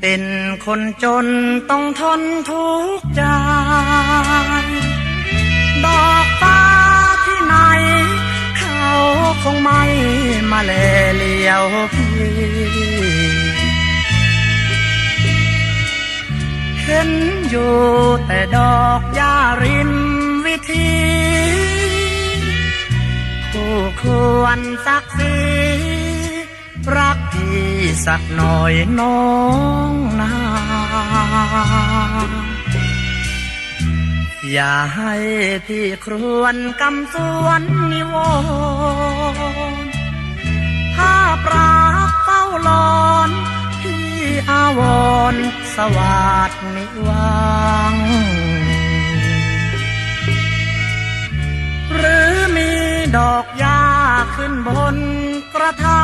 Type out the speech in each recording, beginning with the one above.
เป็นคนจนต้องทนทุกข์ใจ ดอกฟ้าที่ไหน เขาคงไม่มาแลเลียวพี่เห็นอยู่แต่ดอกยาริมวิธีคู่ควรสักสี รักพี่สักหน่อยน้องนา อย่าให้พี่ครวนกำสวนนิวรณ์ภาพรักเฝ้าหลอนพี่อาวรสวัสดนิวังหรือมีดอกหญ้าขึ้นบนกระถา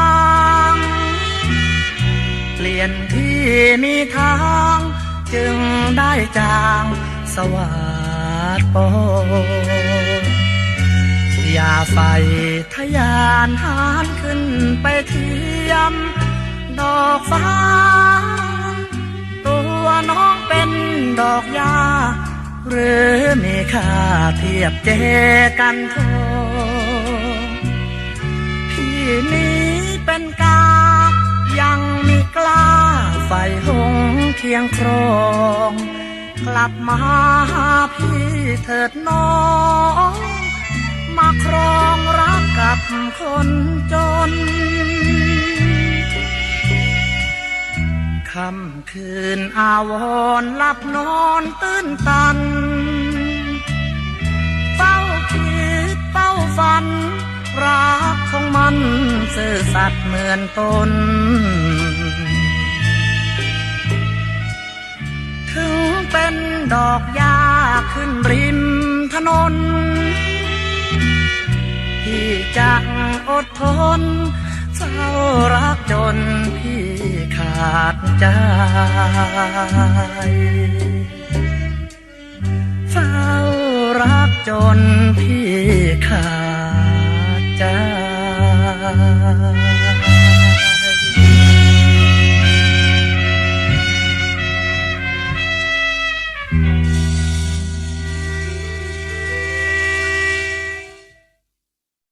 ลี่ยนที่มีทาง จึงได้จางสวัสดโปอย่าใฝ่ทะยานหานขึ้นไปเทียม ดอกฟ้า ตัวน้องเป็นดอกหญ้าหรือมีค่าเทียบเจกันโทพี่นี้ คียงครอง กลับมาหาพี่เถิดน้อง มาครองรักกับคนจนค่ำคืนอาวรณ์หลับนอนตื้นตัน เฝ้าคิดเฝ้าฝัน รักของมัน ซื่อสัตย์เหมือนตน ริมถนน พี่จะอดทนเฝ้ารักจนพี่ขาดใจเฝ้ารักจน